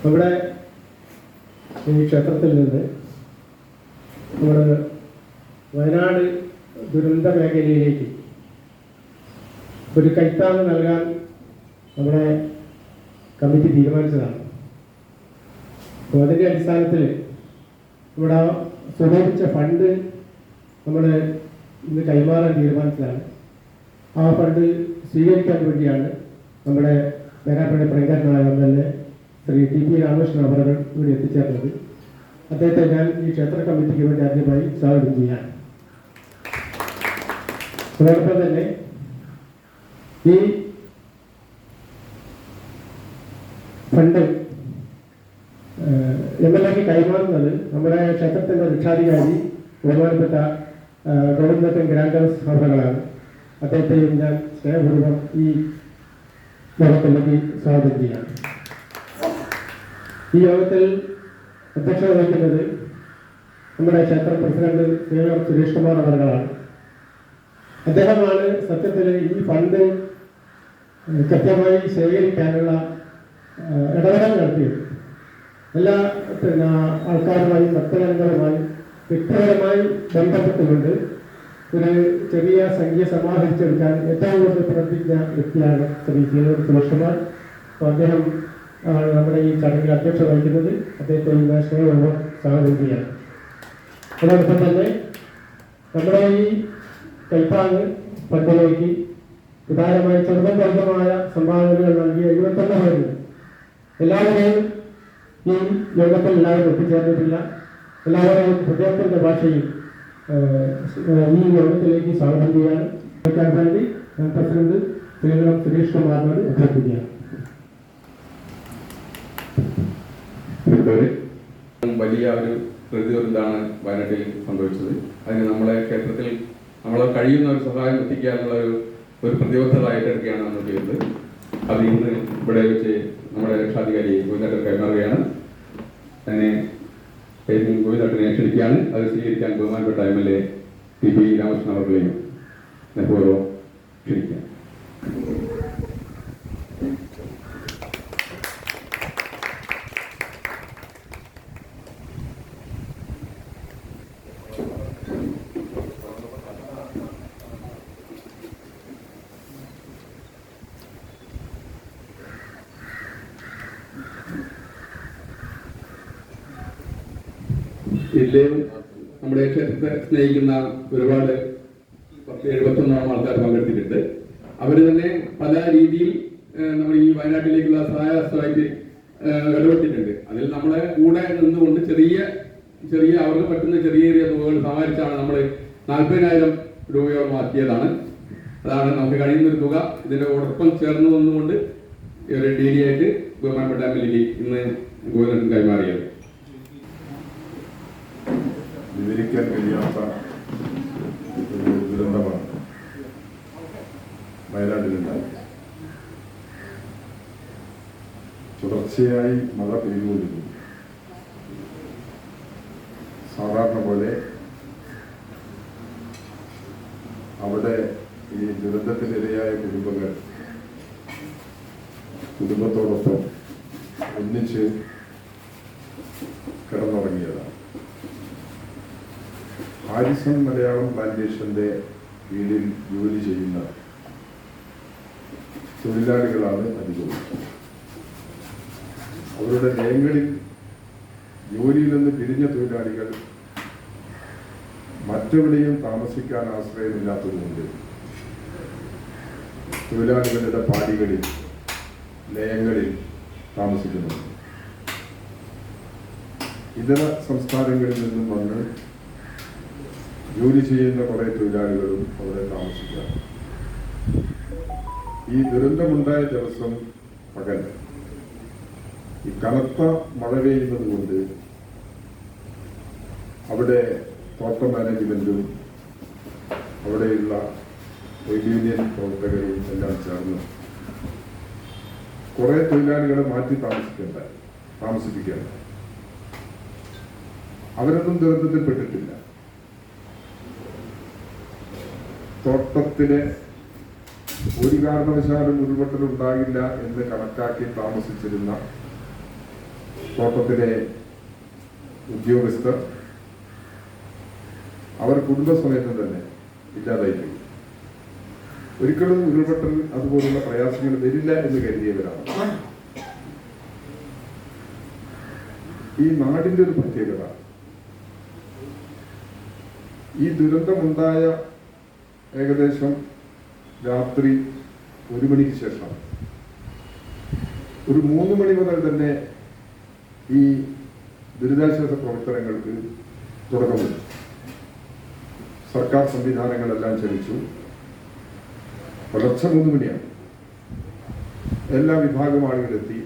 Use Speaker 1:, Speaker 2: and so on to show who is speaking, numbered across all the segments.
Speaker 1: നമ്മുടെ ഈ ക്ഷേത്രത്തിൽ നിന്ന് നമ്മുടെ വയനാട് ദുരന്ത മേഖലയിലേക്ക് ഒരു കൈത്താങ് നൽകാൻ നമ്മുടെ കമ്മിറ്റി തീരുമാനിച്ചതാണ്. അപ്പോൾ അതിന്റെ അടിസ്ഥാനത്തിൽ ഇവിടെ സ്വരൂപിച്ച ഫണ്ട് നമ്മൾ ഇന്ന് കൈമാറാൻ തീരുമാനിച്ചതാണ്. ആ ഫണ്ട് സ്വീകരിക്കാൻ വേണ്ടിയാണ് നമ്മുടെ പേരാപ്പള്ളി പ്രിയങ്കരനായ M L A Shri T P Ramakrishnan അവർ ഇവിടെ എത്തിച്ചേർന്നത്. അദ്ദേഹത്തെ ഞാൻ ഈ ക്ഷേത്ര കമ്മിറ്റിക്ക് വേണ്ടി ആദ്യമായി സ്വാഗതം ചെയ്യാൻ. അതോടൊപ്പം തന്നെ ഈ ഫണ്ട് എം എൽ എക്ക് കൈമാറുന്നത് നമ്മുടെ ക്ഷേത്രത്തിന്റെ രക്ഷാധികാരി ബഹുമാനപ്പെട്ട ഗോവിന്ദത്തൻ ഗ്രാൻഡേഴ്സ് അവറുകളാണ് അദ്ദേഹത്തെയും ഞാൻ സ്നേഹപൂർവം ഈ യോഗത്തിലേക്ക് സ്വാഗതം ചെയ്യാം. ഈ യോഗത്തിൽ അധ്യക്ഷത വഹിക്കുന്നത് നമ്മുടെ ക്ഷേത്ര പ്രസിഡന്റ് സേവർ സുരേഷ് കുമാർ അവറുകളാണ് അദ്ദേഹമാണ് സത്യത്തിൽ ഈ ഫണ്ട് കൃത്യമായി ശേഖരിക്കാനുള്ള ഇടപെടൽ നടത്തിയത് എല്ലാ പിന്നെ ആൾക്കാരുമായും ഭക്തജനങ്ങളുമായും വ്യക്തിപരമായി ബന്ധപ്പെട്ടുകൊണ്ട് ഒരു ചെറിയ സംഖ്യ സമാഹരിച്ചെടുക്കാൻ ഏറ്റവും കൂടുതൽ പ്രവർത്തിക്കുന്ന വ്യക്തിയാണ് ശ്രീ ജീവിത സുരേഷ് കുമാർ അപ്പോൾ അദ്ദേഹം നമ്മുടെ ഈ ചടങ്ങിൽ അധ്യക്ഷത വഹിക്കുന്നത് അദ്ദേഹത്തെ സ്വാഗതം ചെയ്യാം അതോടൊപ്പം തന്നെ നമ്മുടെ ഈ കൈപ്പാങ് ഫണ്ടിലേക്ക് ഉദാരമായി ചെറുപ്പം വർഗമായ സംഭാവനകൾ നൽകിയ എഴുപത്തൊന്ന് പേരുണ്ട്. എല്ലാവരെയും ഈ യോഗത്തിൽ എല്ലാവരും എത്തിച്ചേർന്നിട്ടില്ല എല്ലാവരെയും ഹൃദയത്തിന്റെ ഭാഷയിൽ ഈ യോഗത്തിലേക്ക് സ്വാഗതം ചെയ്യാൻ വയ്ക്കാൻ വേണ്ടി ഞാൻ പ്രസിഡന്റ് ശ്രീധരം സുരേഷ് കുമാറിനോട് അഭ്യർത്ഥിക്കുകയാണ്.
Speaker 2: വലിയ ഒരു പ്രതി ദുരന്താണ് വയനാട്ടിൽ സംഭവിച്ചത്? അതിന് നമ്മളെ ക്ഷേത്രത്തിൽ നമ്മളെ കഴിയുന്ന ഒരു സഹായം എത്തിക്കുക എന്നുള്ള ഒരു ഒരു പ്രതിബദ്ധത ഏറ്റെടുക്കുകയാണ് നമ്മൾ ചെയ്യുന്നത് അത് ഇന്ന് ഇവിടെ വെച്ച് നമ്മുടെ രക്ഷാധികാരി ഗോവിന്ദട്ടൻ കൈമാറുകയാണ്. അതിനെ ഗോവിന്ദട്ടനെ ക്ഷണിക്കുകയാണ് അത് സ്വീകരിക്കാൻ ബഹുമാനപ്പെട്ട M L A P P Ramakrishnan അവർകളെയും സ്നേഹപൂർവം നമ്മുടെ ക്ഷേത്രത്തെ സ്നേഹിക്കുന്ന ഒരുപാട് പത്ത് എഴുപത്തൊന്നോളം ആൾക്കാർ പങ്കെടുത്തിട്ടുണ്ട്. അവർ തന്നെ പല രീതിയിൽ നമ്മൾ ഈ വയനാട്ടിലേക്കുള്ള സഹായഹസ്തമായിട്ട് ഇടപെട്ടിട്ടുണ്ട്. അതിൽ നമ്മളെ കൂടെ നിന്നുകൊണ്ട് ചെറിയ ചെറിയ അവർക്ക് പറ്റുന്ന ചെറിയ ചെറിയ തുകകൾ സമാഹരിച്ചാണ് നമ്മൾ നാൽപ്പതിനായിരം രൂപയോളം ആക്കിയതാണ്. അതാണ് നമുക്ക് കഴിയുന്ന ഒരു തുക. ഇതിന്റെ ഉറപ്പം ചേർന്ന് നിന്നുകൊണ്ട് ഒരു ഡി ഡി ആയിട്ട് ബഹുമാനപ്പെട്ട എം എൽ ഇന്ന് ഗോവിന്ദൻ കൈമാറിയത്.
Speaker 3: വിവരിക്കാൻ കഴിയാത്ത ഒരു ദുരന്തമാണ് വയനാട്ടിലുണ്ടായി തുടർച്ചയായി മഴ പെയ്തുകൊണ്ടിരുന്നു. സാധാരണ പോലെ അവിടെ ഈ ദുരന്തത്തിനിരയായ കുടുംബങ്ങൾ കുടുംബത്തോടൊപ്പം ഒന്നിച്ച് ഹാരിസൺ മലയാളം പ്ലാന്റേഷന്റെ കീഴിൽ ജോലി ചെയ്യുന്ന തൊഴിലാളികളാണ് അധികവും. അവരുടെ ലയങ്ങളിൽ ജോലിയിൽ നിന്ന് പിരിഞ്ഞ തൊഴിലാളികൾ മറ്റെവിടെയും താമസിക്കാൻ ആശ്രയമില്ലാത്തതുകൊണ്ട് തൊഴിലാളികളുടെ പാടികളിൽ ലയങ്ങളിൽ താമസിക്കുന്നുണ്ട്. ഇതര സംസ്ഥാനങ്ങളിൽ നിന്നും വന്ന് ജോലി ചെയ്യുന്ന കുറെ തൊഴിലാളികളും അവിടെ താമസിക്കാം. ഈ ദുരന്തമുണ്ടായ ദിവസം പകൽ. ഈ കനത്ത മഴ പെയ്യുന്നത് കൊണ്ട് അവിടെ തോട്ട മാനേജ്മെന്റും അവിടെയുള്ള ട്രേഡ് യൂണിയൻ പ്രവർത്തകരും എല്ലാം ചേർന്ന് കുറെ തൊഴിലാളികളെ മാറ്റി താമസിക്കേണ്ട താമസിപ്പിക്കേണ്ട. അവരൊന്നും ദുരന്തത്തിൽപ്പെട്ടിട്ടില്ല. തോട്ടത്തിലെ ഒരു കാരണവശാലും ഉരുൾപൊട്ടൽ ഉണ്ടാകില്ല എന്ന് കണക്കാക്കി താമസിച്ചിരുന്ന തോട്ടത്തിലെ ഉദ്യോഗസ്ഥർ അവർ കുടുംബസമേതം തന്നെ ഇല്ലാതായിപ്പോയി. ഒരിക്കലും ഉരുൾപൊട്ടൽ അതുപോലുള്ള പ്രയാസങ്ങൾ വരില്ല എന്ന് കരുതിയവരാണ്. ഈ നാടിന്റെ ഒരു പ്രത്യേകത ഈ ദുരന്തമുണ്ടായ ഏകദേശം രാത്രി ഒരു മണിക്ക് ശേഷം. ഒരു മൂന്ന് മണി മുതൽ തന്നെ ഈ ദുരിതാശ്വാസ പ്രവർത്തനങ്ങൾക്ക് തുടക്കമിട്ടു സർക്കാർ സംവിധാനങ്ങളെല്ലാം ചലിച്ചു. പുലർച്ചെ മൂന്ന് മണിയാണ്. എല്ലാ വിഭാഗം ആളുകളെത്തി.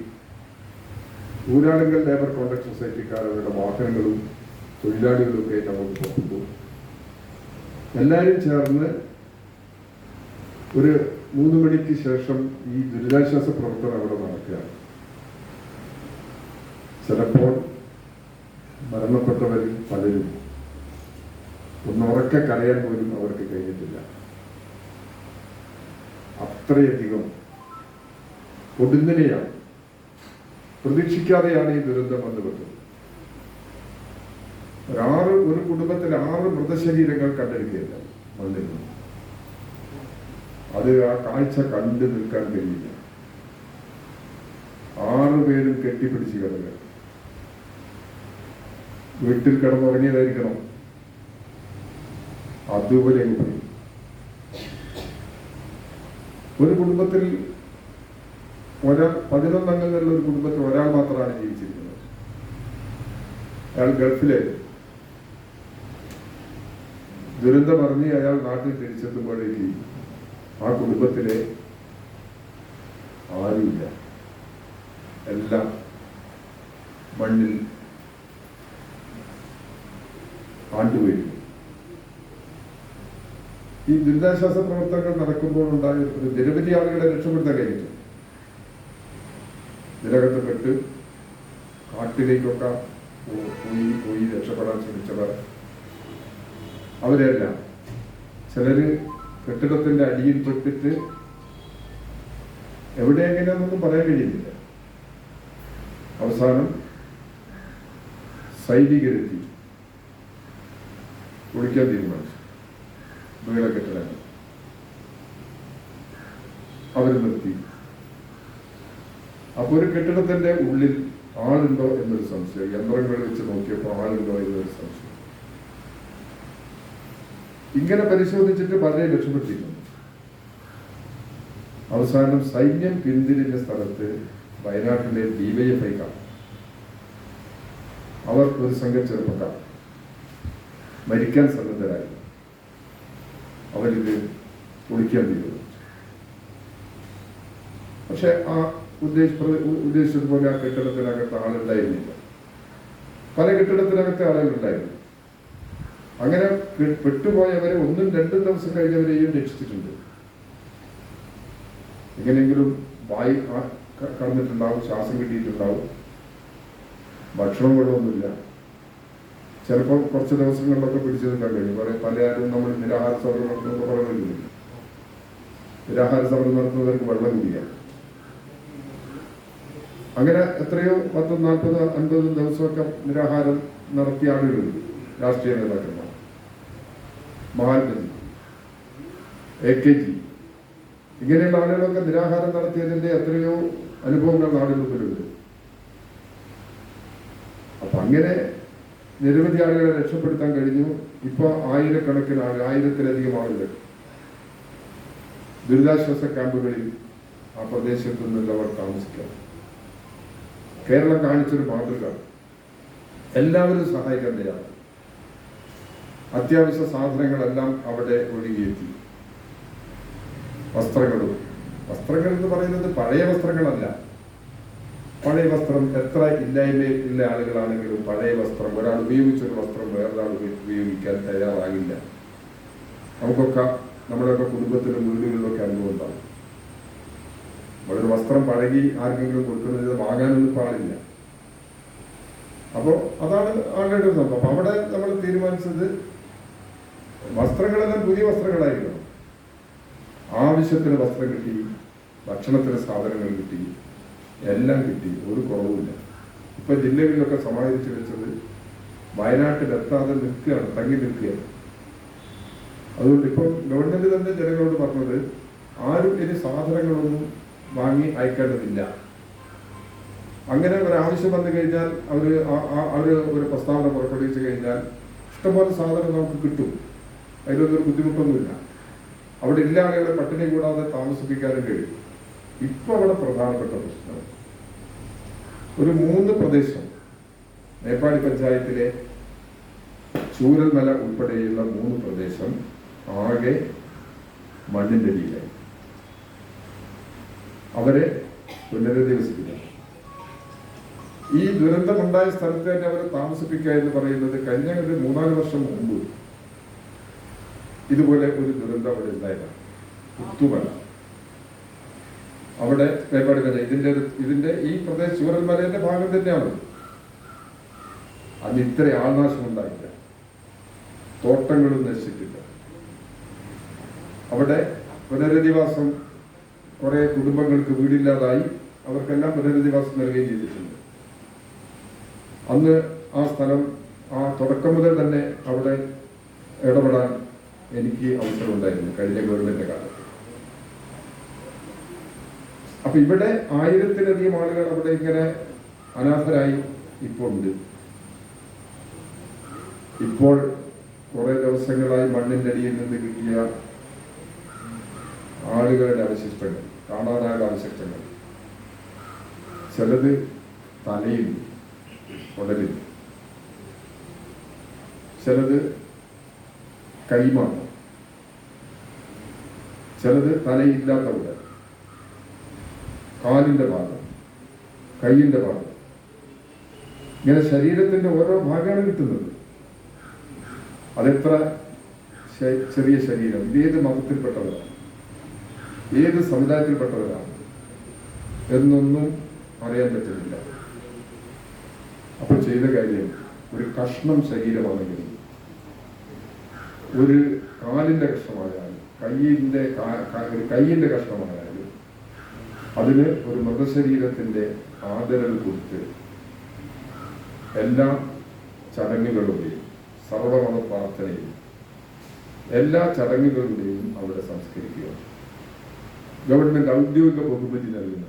Speaker 3: ഊരാളുങ്കൽ ലേബർ കോൺട്രാക്ട് സൊസൈറ്റിക്കാർ അവരുടെ വാഹനങ്ങളും തൊഴിലാളികളും ഒക്കെ ആയിട്ട് അങ്ങോട്ട് പോകുന്നു. എല്ലാവരും ചേർന്ന് ഒരു മൂന്ന് മണിക്ക് ശേഷം ഈ ദുരിതാശ്വാസ പ്രവർത്തനം അവിടെ നടക്കുകയാണ്. ചിലപ്പോൾ മരണപ്പെട്ടവരിൽ പലരും ഒന്നുറക്കെ കരയാൻ പോലും അവർക്ക് കഴിഞ്ഞിട്ടില്ല. അത്രയധികം കൊടുങ്ങനെയാണ്. പ്രതീക്ഷിക്കാതെയാണ് ഈ ദുരന്തം വന്നുപെട്ടത് ഒരാറ് ഒരു കുടുംബത്തിൽ ആറ് മൃതശരീരങ്ങൾ കണ്ടെടുക്കുകയില്ല നിന്ന്. അത് ആ കാഴ്ച കണ്ടു നിൽക്കാൻ കഴിയില്ല. ആറ് പേരും കെട്ടിപ്പിടിച്ച് കിടക്കുക. വീട്ടിൽ കിടന്നുറങ്ങിയതായിരിക്കണം. അതുപോലെ പോയി. ഒരു കുടുംബത്തിൽ ഒരാൾ പതിനൊന്നംഗങ്ങളുള്ള ഒരു കുടുംബത്തിൽ ഒരാൾ മാത്രമാണ് ജീവിച്ചിരിക്കുന്നത്. അയാൾ ഗൾഫിലെ ദുരന്തം അറിഞ്ഞ് അയാൾ നാട്ടിൽ തിരിച്ചെത്തുമ്പോഴേക്ക് ആ കുടുംബത്തിലെ ആരുമില്ല. എല്ലാം മണ്ണിൽ ആണ്ടുപോയിരുന്നു ഈ ദുരിതാശ്വാസ പ്രവർത്തനങ്ങൾ നടക്കുമ്പോൾ ഉണ്ടായ നിരവധി ആളുകളെ രക്ഷപ്പെടുത്താൻ കഴിഞ്ഞു നിരകത്തപ്പെട്ട് കാട്ടിലേക്കൊക്കെ പോയി പോയി രക്ഷപ്പെടാൻ ശ്രമിച്ചവർ. അവരെല്ലാം ചിലര് കെട്ടിടത്തിന്റെ അടിയിൽ പെട്ടിട്ട് എവിടെ എങ്ങനെയാണെന്നൊന്നും പറയാൻ കഴിയുന്നില്ല. അവസാനം സൈനികരെത്തി കുളിക്കാൻ തീരുമാനിച്ചു. മേള കെട്ടിടങ്ങൾ. അവർ നിർത്തി. അപ്പൊ ഒരു കെട്ടിടത്തിന്റെ ഉള്ളിൽ ആളുണ്ടോ എന്നൊരു സംശയം. യന്ത്രങ്ങൾ വെച്ച് നോക്കിയപ്പോൾ ആളുണ്ടോ എന്നൊരു സംശയം. ഇങ്ങനെ പരിശോധിച്ചിട്ട് പലരെ രക്ഷപ്പെട്ടിരുന്നു അവസാനം സൈന്യം പിന്തിരിഞ്ഞ സ്ഥലത്ത് വയനാട്ടിലെ ഡിവൈഎഫ്ഐ കാണും. അവർ ഒരു സംഘം ചെറുപ്പക്കാർ. മരിക്കാൻ സന്നദ്ധരായി. അവരിത് ഒളിക്കാൻ തീരുന്നു പക്ഷെ ആ ഉദ്ദേശ ഉദ്ദേശിച്ചതുപോലെ ആ കെട്ടിടത്തിനകത്ത് ആളുണ്ടായിരുന്നില്ല. പല കെട്ടിടത്തിനകത്ത് ആളുകളുണ്ടായിരുന്നു. അങ്ങനെ പെട്ടുപോയവരെ ഒന്നും രണ്ടും ദിവസം കഴിഞ്ഞവരെയും രക്ഷിച്ചിട്ടുണ്ട്. എങ്ങനെയെങ്കിലും വായി കടന്നിട്ടുണ്ടാവും ശ്വാസം കിട്ടിയിട്ടുണ്ടാവും. ഭക്ഷണം വെള്ളമൊന്നുമില്ല. ചിലപ്പോൾ കുറച്ച് ദിവസങ്ങളിലൊക്കെ പിടിച്ചു നിൽക്കാൻ കഴിയും കുറെ പലരും നമ്മൾ നിരാഹാര സമരം നടത്തുന്ന പറയുന്നില്ല? നിരാഹാര സമരം നടത്തുന്നവർക്ക് വെള്ളം കിട്ടില്ല അങ്ങനെ എത്രയോ പത്തും നാൽപ്പത് അൻപതും ദിവസമൊക്കെ നിരാഹാരം നടത്തിയ ആളുകളുണ്ട് രാഷ്ട്രീയ നേതാക്കന്മാർ. മഹാത്മജി എ കെ ജി ഇങ്ങനെയുള്ള ആളുകളൊക്കെ നിരാഹാരം നടത്തിയതിന്റെ എത്രയോ അനുഭവങ്ങൾ നാടിന് മുമ്പിലുണ്ട് അപ്പൊ അങ്ങനെ നിരവധി ആളുകളെ രക്ഷപ്പെടുത്താൻ കഴിഞ്ഞു. ഇപ്പൊ ആയിരക്കണക്കിന് ആളുകൾ ആയിരത്തിലധികം ആളുകൾ ദുരിതാശ്വാസ ക്യാമ്പുകളിൽ ആ പ്രദേശത്ത് നിന്നുള്ളവർ താമസിക്കാം കേരളം കാണിച്ചൊരു മാതൃക. എല്ലാവരും സഹായിക്കാൻ തയ്യാറാണ്. അത്യാവശ്യ സാധനങ്ങളെല്ലാം അവിടെ ഒഴുകിയെത്തി. വസ്ത്രങ്ങളും. വസ്ത്രങ്ങൾ എന്ന് പറയുന്നത് പഴയ വസ്ത്രങ്ങളല്ല. പഴയ വസ്ത്രം എത്ര ഇല്ലായ്മ ഉള്ള ആളുകളാണെങ്കിലും പഴയ വസ്ത്രം ഒരാൾ ഉപയോഗിച്ചൊരു വസ്ത്രം വേറൊരാൾ ഉപ- ഉപയോഗിക്കാൻ തയ്യാറാകില്ല. നമുക്കൊക്കെ നമ്മുടെയൊക്കെ കുടുംബത്തിലും വീടുകളിലൊക്കെ അനുഭവം ഉണ്ടാവും നമ്മളൊരു വസ്ത്രം പഴകി ആർക്കെങ്കിലും കൊടുക്കുന്നത് വാങ്ങാനൊന്നും പാടില്ല. അപ്പോൾ അതാണ് ആളുടെ സംഭവം. അപ്പൊ അവിടെ നമ്മൾ തീരുമാനിച്ചത് വസ്ത്രങ്ങളെല്ലാം പുതിയ വസ്ത്രങ്ങളായിരിക്കണം. ആവശ്യത്തിന് വസ്ത്രം കിട്ടി ഭക്ഷണത്തിന് സാധനങ്ങൾ കിട്ടി എല്ലാം കിട്ടി. ഒരു കുറവുമില്ല. ഇപ്പൊ ജില്ലകളിലൊക്കെ സമാഹരിച്ചു വെച്ചത് വയനാട്ടിൽ എത്താതെ നിൽക്കുകയാണ് തങ്ങി നിൽക്കുകയാണ്. അതുകൊണ്ട് ഇപ്പം ഗവൺമെന്റ് തന്നെ ജനങ്ങളോട് പറഞ്ഞത് ആരും ഇനി സാധനങ്ങളൊന്നും വാങ്ങി അയക്കേണ്ടതില്ല. അങ്ങനെ ഒരു ആവശ്യം വന്നു കഴിഞ്ഞാൽ അവർ ഒരു പ്രസ്താവന പുറപ്പെടുവിച്ചു കഴിഞ്ഞാൽ ഇഷ്ടംപോലെ സാധനം നമുക്ക് കിട്ടും. അതിലൊന്നും ഒരു ബുദ്ധിമുട്ടൊന്നുമില്ല. അവിടെ ഇല്ല ആളുകളെ പട്ടിണി കൂടാതെ താമസിപ്പിക്കാനും കഴിയും. ഇപ്പൊ അവിടെ പ്രധാനപ്പെട്ട പ്രശ്നം. ഒരു മൂന്ന് പ്രദേശം മേപ്പാടി പഞ്ചായത്തിലെ ചൂരൽമല ഉൾപ്പെടെയുള്ള മൂന്ന് പ്രദേശം ആകെ മണ്ണിന്റെ അടിയിലായി അവരെ പുനരധിവസിപ്പിക്കണം. ഈ ദുരന്തമുണ്ടായ സ്ഥലത്ത് തന്നെ അവരെ താമസിപ്പിക്കുക എന്ന് പറയുന്നത് കഴിഞ്ഞ ഒരു മൂന്നാൽ വർഷം മുമ്പ് ഇതുപോലെ ഒരു ദുരന്തം അവിടെ ഉണ്ടായതാണ്. പുത്തുമല അവിടെ മേപ്പാടി പഞ്ചായത്ത് ഇതിന്റെ ഇതിന്റെ ഈ പ്രദേശം ചൂരൽമലയുടെ ഭാഗം തന്നെയാണ്. അന്ന് ഇത്ര ആൾനാശം ഉണ്ടായില്ല തോട്ടങ്ങളും നശിച്ചിട്ടില്ല. അവിടെ പുനരധിവാസം കുറെ കുടുംബങ്ങൾക്ക് വീടില്ലാതായി അവർക്കെല്ലാം പുനരധിവാസം നൽകുകയും ചെയ്തിട്ടുണ്ട്. അന്ന് ആ സ്ഥലം ആ തുടക്കം മുതൽ തന്നെ അവിടെ ഇടപെടാൻ എനിക്ക് അവസരമുണ്ടായിരുന്നു കഴിഞ്ഞ ഗവൺമെന്റിന്റെ കാലത്ത് അപ്പൊ ഇവിടെ ആയിരത്തിലധികം ആളുകൾ അവിടെ ഇങ്ങനെ അനാഥരായി ഇപ്പോൾ ഉണ്ട്. ഇപ്പോൾ കുറെ ദിവസങ്ങളായി മണ്ണിന്റെ അടിയിൽ നിന്ന് കിട്ടിയ ആളുകളുടെ അവശിഷ്ടങ്ങൾ കാണാതായ അവശിഷ്ടങ്ങൾ. ചിലത് തലയിൽ ഉടലിൽ ചിലത് കൈമാണ് ചിലത് തലയില്ലാത്ത ഉടൽ കാലിന്റെ ഭാഗം കൈയിന്റെ ഭാഗം. ഇങ്ങനെ ശരീരത്തിന്റെ ഓരോ ഭാഗമാണ് കിട്ടുന്നത്. അതെത്ര ചെറിയ ശരീരം ഇതേത് മതത്തിൽപ്പെട്ടവരാണ്? ഏത് സമുദായത്തിൽപ്പെട്ടവരാണ്? എന്നൊന്നും അറിയാൻ പറ്റുന്നില്ല. അപ്പൊ ചെയ്ത കാര്യം ഒരു കഷ്ണം ശരീരമാണെങ്കിൽ ഒരു കാലിന്റെ കഷ്ണമായാലും കയ്യിന്റെ കാ- കാ- ഒരു കയ്യിന്റെ കഷ്ണമായാലും അതിന് ഒരു മൃതശരീരത്തിന്റെ ആദരവ് കൊടുത്ത് എല്ലാ ചടങ്ങുകളുടെയും സർവമത പ്രാർത്ഥനയും എല്ലാ ചടങ്ങുകളുടെയും അവിടെ സംസ്കരിക്കുക. ഗവൺമെന്റ് ഔദ്യോഗിക ബഹുമതി നൽകുന്നുണ്ട്.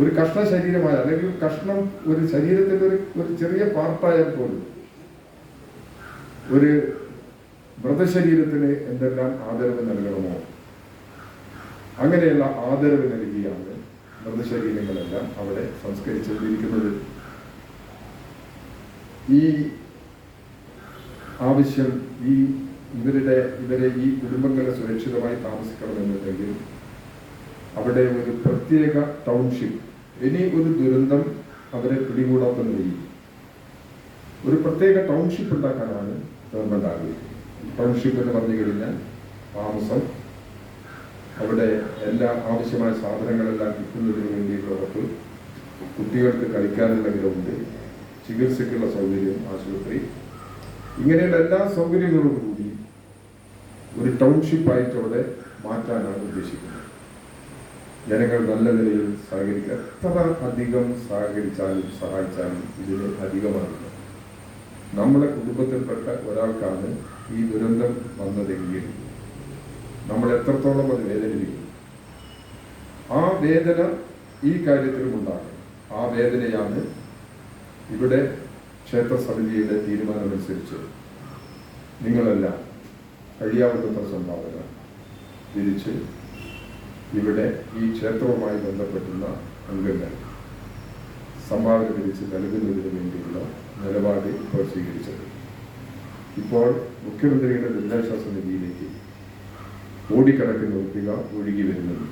Speaker 3: ഒരു കഷ്ണ ശരീരമായ അല്ലെങ്കിൽ കഷ്ണം ഒരു ശരീരത്തിന്റെ ഒരു ഒരു ചെറിയ പാർട്ടായാൽ പോലും ഒരു മൃതശരീരത്തിന് എന്തെല്ലാം ആദരവ് നൽകണമോ? അങ്ങനെയുള്ള ആദരവ് നൽകിയാണ് മൃതശരീരങ്ങളെല്ലാം അവിടെ സംസ്കരിച്ചുകൊണ്ടിരിക്കുന്നത്. ഈ ആവശ്യം ഈ ഇവരുടെ ഇവരെ ഈ കുടുംബങ്ങളെ സുരക്ഷിതമായി താമസിക്കണമെന്നുണ്ടെങ്കിൽ അവിടെ ഒരു പ്രത്യേക ടൗൺഷിപ്പ് ഇനി ഒരു ദുരന്തം അവരെ പിടികൂടാത്ത നിലയിൽ ഒരു പ്രത്യേക ടൗൺഷിപ്പ് ഉണ്ടാക്കാനാണ് ഗവൺമെന്റ് ആഗ്രഹിക്കുന്നത്. ടൗൺഷിപ്പ് എന്ന് പറഞ്ഞു കഴിഞ്ഞാൽ താമസം അവിടെ എല്ലാ ആവശ്യമായ സാധനങ്ങളെല്ലാം കിട്ടുന്നതിന് വേണ്ടിയുള്ള ഉറപ്പ് കുട്ടികൾക്ക് കളിക്കാനുള്ള ഗ്രൗണ്ട് ചികിത്സയ്ക്കുള്ള സൗകര്യം ആശുപത്രി. ഇങ്ങനെയുള്ള എല്ലാ സൗകര്യങ്ങളോടും കൂടി ഒരു ടൗൺഷിപ്പ് ആയിട്ട് അവിടെ മാറ്റാനാണ് ഉദ്ദേശിക്കുന്നത്. ജനങ്ങൾ നല്ല നിലയിൽ സഹകരിക്കുക എത്ര അധികം സഹകരിച്ചാലും സഹായിച്ചാലും ഇതിന് അധികമാകില്ല. നമ്മുടെ കുടുംബത്തിൽപ്പെട്ട ഒരാൾക്കാണ് ഈ ദുരന്തം വന്നതെങ്കിൽ നമ്മൾ എത്രത്തോളം അത് വേദനിപ്പിക്കും? ആ വേദന ഈ കാര്യത്തിലും ഉണ്ടാകും ആ വേദനയാണ് ഇവിടെ ക്ഷേത്ര സമിതിയുടെ തീരുമാനമനുസരിച്ച് നിങ്ങളെല്ലാം കഴിയാവുന്നത്ര സംഭാവന തിരിച്ച് ഇവിടെ ഈ ക്ഷേത്രവുമായി ബന്ധപ്പെട്ടുള്ള അംഗങ്ങൾ സംഭാവന തിരിച്ച് നൽകുന്നതിന് വേണ്ടിയുള്ള നിലപാട് ഇപ്പോൾ സ്വീകരിച്ചത്. ഇപ്പോൾ മുഖ്യമന്ത്രിയുടെ ദുരിതാശ്വാസ നിധിയിലേക്ക് കോടിക്കണക്കിന് രൂപ ഒഴുകി വരുന്നത്.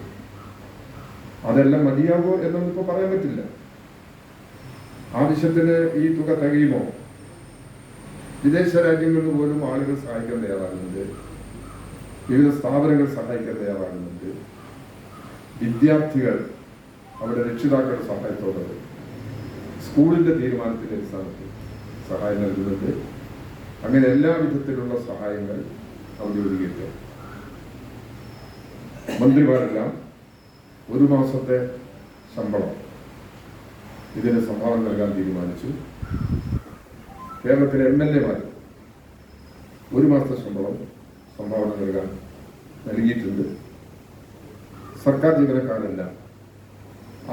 Speaker 3: അതെല്ലാം മതിയാകുമോ എന്നൊന്നും ഇപ്പോൾ പറയാൻ പറ്റില്ല. ആവശ്യത്തിന് ഈ തുക തികയുമോ? വിദേശ രാജ്യങ്ങളിൽ പോലും ആളുകൾ സഹായിക്കാൻ തയ്യാറാകുന്നുണ്ട്. വിവിധ സ്ഥാപനങ്ങൾ സഹായിക്കാൻ തയ്യാറാകുന്നുണ്ട്. വിദ്യാർത്ഥികൾ അവരുടെ രക്ഷിതാക്കളുടെ സഹായത്തോടെ സ്കൂളിന്റെ തീരുമാനത്തിന്റെ അടിസ്ഥാനത്തിൽ സഹായം നൽകുന്നുണ്ട്. അങ്ങനെ എല്ലാ വിധത്തിലുള്ള സഹായങ്ങൾ ഔദ്യോഗികത്തെ മന്ത്രിമാരെല്ലാം ഒരു മാസത്തെ ശമ്പളം ഇതിന് സംഭാവന നൽകാൻ തീരുമാനിച്ചു. കേരളത്തിലെ എം എൽ എമാർ ഒരു മാസത്തെ ശമ്പളം സംഭാവന നൽകാൻ നൽകിയിട്ടുണ്ട്. സർക്കാർ ജീവനക്കാരെല്ലാം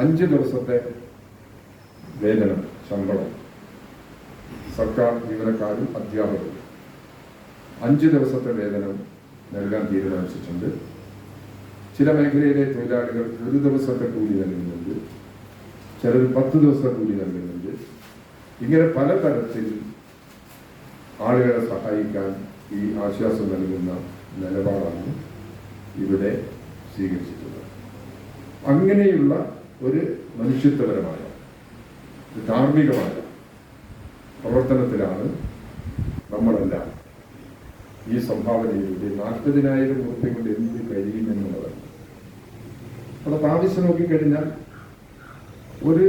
Speaker 3: അഞ്ച് ദിവസത്തെ വേതനം ശമ്പളം സർക്കാർ ജീവനക്കാരും അധ്യാപകരും. അഞ്ച് ദിവസത്തെ വേതനം നൽകാൻ തീരുമാനിച്ചിട്ടുണ്ട്. ചില മേഖലയിലെ തൊഴിലാളികൾ ഒരു ദിവസത്തെ കൂലി നൽകുന്നുണ്ട്. ചിലർ പത്ത് ദിവസത്തെ കൂലി നൽകുന്നുണ്ട്. ഇങ്ങനെ പലതരത്തിൽ ആളുകളെ സഹായിക്കാൻ ഈ ആശ്വാസം നൽകുന്ന നിലപാടാണ് ഇവിടെ സ്വീകരിച്ചിട്ടുള്ളത്. അങ്ങനെയുള്ള ഒരു മനുഷ്യത്വപരമായ ധാർമ്മികമായ പ്രവർത്തനത്തിലാണ് നമ്മളെല്ലാം ഈ സംഭാവനയിലൂടെ നാൽപ്പതിനായിരം രൂപ കൊണ്ട് എന്ത് കഴിയുമെന്നുള്ളത്. അവിടെ താമസം നോക്കിക്കഴിഞ്ഞാൽ ഒരു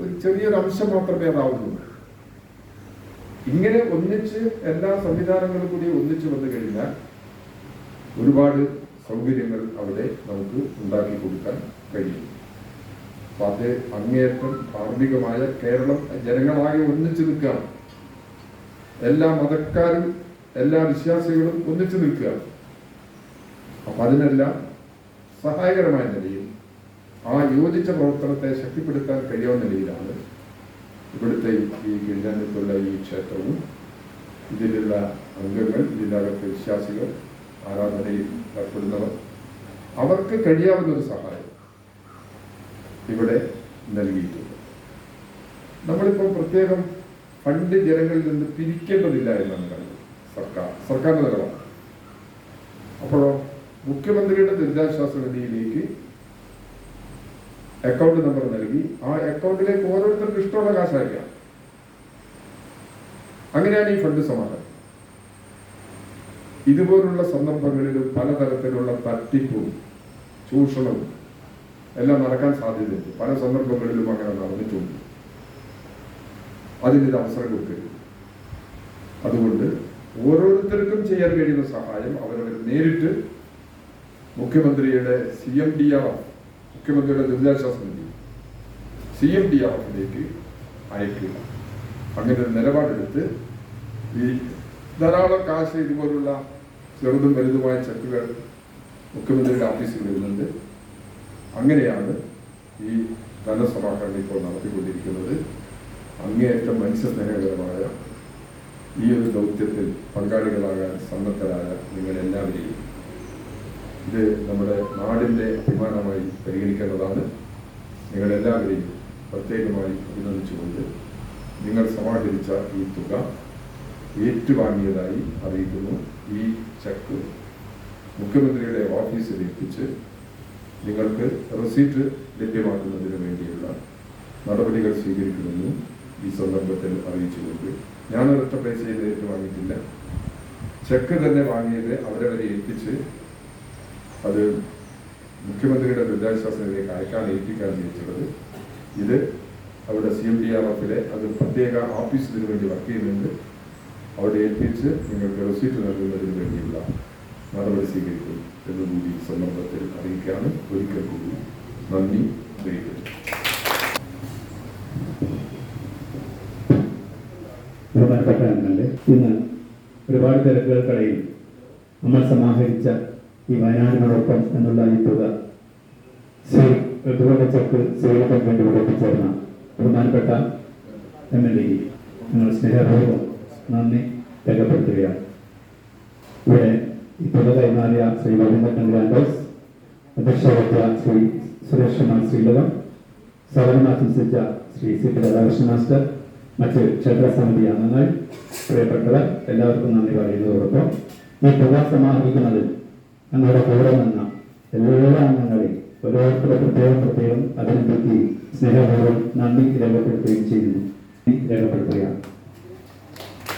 Speaker 3: ഒരു ചെറിയൊരു അംശം മാത്രമേ അതാവുന്നുള്ളൂ ഇങ്ങനെ ഒന്നിച്ച് എല്ലാ സംവിധാനങ്ങളും കൂടി ഒന്നിച്ച് വന്നു കഴിഞ്ഞാൽ ഒരുപാട് സൗകര്യങ്ങൾ അവിടെ നമുക്ക് ഉണ്ടാക്കി കൊടുക്കാൻ കഴിയും. അപ്പൊ അത് അങ്ങേയറ്റം ധാർമ്മികമായ കേരളം ജനങ്ങളാകെ ഒന്നിച്ചു നിൽക്കുക എല്ലാ മതക്കാരും എല്ലാ വിശ്വാസികളും ഒന്നിച്ചു നിൽക്കുക അപ്പൊ അതിനെല്ലാം സഹായകരമായ നിലയിൽ ആ യോജിച്ച പ്രവർത്തനത്തെ ശക്തിപ്പെടുത്താൻ കഴിയാവുന്ന നിലയിലാണ് ഇവിടുത്തെ ഈ ഗിരിജാനത്തുള്ള ഈ ക്ഷേത്രവും ഇതിലുള്ള അംഗങ്ങൾ ഇതിനകത്ത് വിശ്വാസികൾ ആരാധനയിൽ ഏർപ്പെടുന്നവർ. അവർക്ക് കഴിയാവുന്ന ഒരു സഹായം. ഇവിടെ നൽകിയിട്ടുണ്ട്. നമ്മളിപ്പോൾ പ്രത്യേകം ഫണ്ട് ജനങ്ങളിൽ നിന്ന് പിരിക്കേണ്ടതില്ല എന്നാണ് കണ്ടത് സർക്കാർ സർക്കാരിന്റെ നിലപാട് അപ്പോഴോ മുഖ്യമന്ത്രിയുടെ ദുരിതാശ്വാസ നിധിയിലേക്ക് അക്കൗണ്ട് നമ്പർ നൽകി. ആ അക്കൗണ്ടിലേക്ക് ഓരോരുത്തർക്കും ഇഷ്ടമുള്ള കാശ് അയക്കാം. അങ്ങനെയാണ് ഈ ഫണ്ട് സമാധാനം. ഇതുപോലുള്ള സന്ദർഭങ്ങളിലും പലതരത്തിലുള്ള തട്ടിപ്പും ചൂഷണവും എല്ലാം നടക്കാൻ സാധ്യതയുണ്ട്. പല സന്ദർഭങ്ങളിലും അങ്ങനെ നടന്നിട്ടുണ്ട്. അതിന് ഇത് അവസരം കൊടുക്കരുത് അതുകൊണ്ട് ഓരോരുത്തർക്കും ചെയ്യാൻ കഴിയുന്ന സഹായം അവരവർ നേരിട്ട് മുഖ്യമന്ത്രിയുടെ സി എം ഡി ആർ മുഖ്യമന്ത്രിയുടെ ദുരിതാശ്വാസ നിധി സി എം ഡി ആർ അയക്കുക. അങ്ങനെ ഒരു നിലപാടെടുത്ത് ഈ ധാരാളം കാശ് ഇതുപോലുള്ള ചെറുതും വലുതുമായ ചെക്കുകൾ മുഖ്യമന്ത്രിയുടെ ഓഫീസിൽ വരുന്നുണ്ട്. അങ്ങനെയാണ് ഈ ധനസമാഹരണം ഇപ്പോൾ നടത്തിക്കൊണ്ടിരിക്കുന്നത്. അങ്ങേയറ്റം മനുഷ്യസ്നേഹകരമായ ഈ ഒരു ദൗത്യത്തിൽ പങ്കാളികളാകാൻ സന്നദ്ധരായ നിങ്ങളെല്ലാവരെയും ഇത് നമ്മുടെ നാടിന്റെ അഭിമാനമായി പരിഗണിക്കേണ്ടതാണ്. നിങ്ങളെല്ലാവരെയും പ്രത്യേകമായി അഭിനന്ദിച്ചുകൊണ്ട് നിങ്ങൾ സമാഹരിച്ച ഈ തുക ഏറ്റുവാങ്ങിയതായി അറിയിക്കുന്നു. ഈ ചെക്ക് മുഖ്യമന്ത്രിയുടെ ഓഫീസിൽ എത്തിച്ച് നിങ്ങൾക്ക് റെസീറ്റ് ലഭ്യമാക്കുന്നതിന് വേണ്ടിയുള്ള നടപടികൾ സ്വീകരിക്കുമെന്നും ഈ സന്ദർഭത്തിൽ അറിയിച്ചുകൊണ്ട് ഞാൻ ഒരൊറ്റ പൈസ ഇത് ഏറ്റുവാങ്ങിയിട്ടില്ല ചെക്ക് തന്നെ വാങ്ങിയത് അവരെ വരെ ഏൽപ്പിച്ച് അത് മുഖ്യമന്ത്രിയുടെ ദുരിതാശ്വാസ നിധിയിലേക്ക് അയക്കാൻ ഏൽപ്പിക്കാൻ ചോദിച്ചത് ഇത് അവിടെ സി എം ഡി ആർ എഫിലെ അത് പ്രത്യേക ഓഫീസിന് വേണ്ടി വർക്ക് ചെയ്യുന്നുണ്ട്. അവിടെ ഏൽപ്പിച്ച് നിങ്ങൾക്ക് റെസീറ്റ് നൽകുന്നതിന് വേണ്ടിയുള്ള നടപടി സ്വീകരിക്കും എന്നുകൂടി സന്ദർഭത്തിൽ അറിയിക്കാണ് ഒരിക്കൽ കൂടി നന്ദി. അറിയിക്കുന്നു
Speaker 4: ബഹുമാനപ്പെട്ട അംഗങ്ങളെ ഇന്ന് ഒരുപാട് തിരക്കുകൾക്കിടയിൽ നമ്മൾ സമാഹരിച്ച ഈ വയനാടിനോടൊപ്പം എന്നുള്ള ഈ തുക ശ്രീ ഋതുവിന്റെ ചെക്ക് സേവനം വേണ്ടി എത്തിച്ചേർന്ന ബഹുമാനപ്പെട്ട എം എൽ എ ഞങ്ങൾ സ്നേഹപൂർവം നന്ദി രേഖപ്പെടുത്തുകയാണ്. ഇവിടെ തുക കൈമാറിയ ശ്രീ രവീന്ദ്രൻ ഗ്രാൻഡോസ് അധ്യക്ഷവത്യ ശ്രീ സുരേഷ് കുമാർ ശ്രീലകം ആശംസിച്ച Shri C P Radhakrishnan master മറ്റ് ക്ഷേത്ര സമിതി അംഗങ്ങൾ പ്രിയപ്പെട്ടവർ എല്ലാവർക്കും നന്ദി പറയുന്നതോടൊപ്പം ഈ തുക സമാഹരിക്കുന്നതിൽ ഞങ്ങളുടെ കൂടെ നിന്ന എല്ലാ അംഗങ്ങളെയും ഓരോരുത്തരുടെ പ്രത്യേകം പ്രത്യേകം അതിനെപ്പറ്റി സ്നേഹപൂർവം നന്ദി രേഖപ്പെടുത്തുകയും ചെയ്യുന്നു. രേഖപ്പെടുത്തുകയാണ്.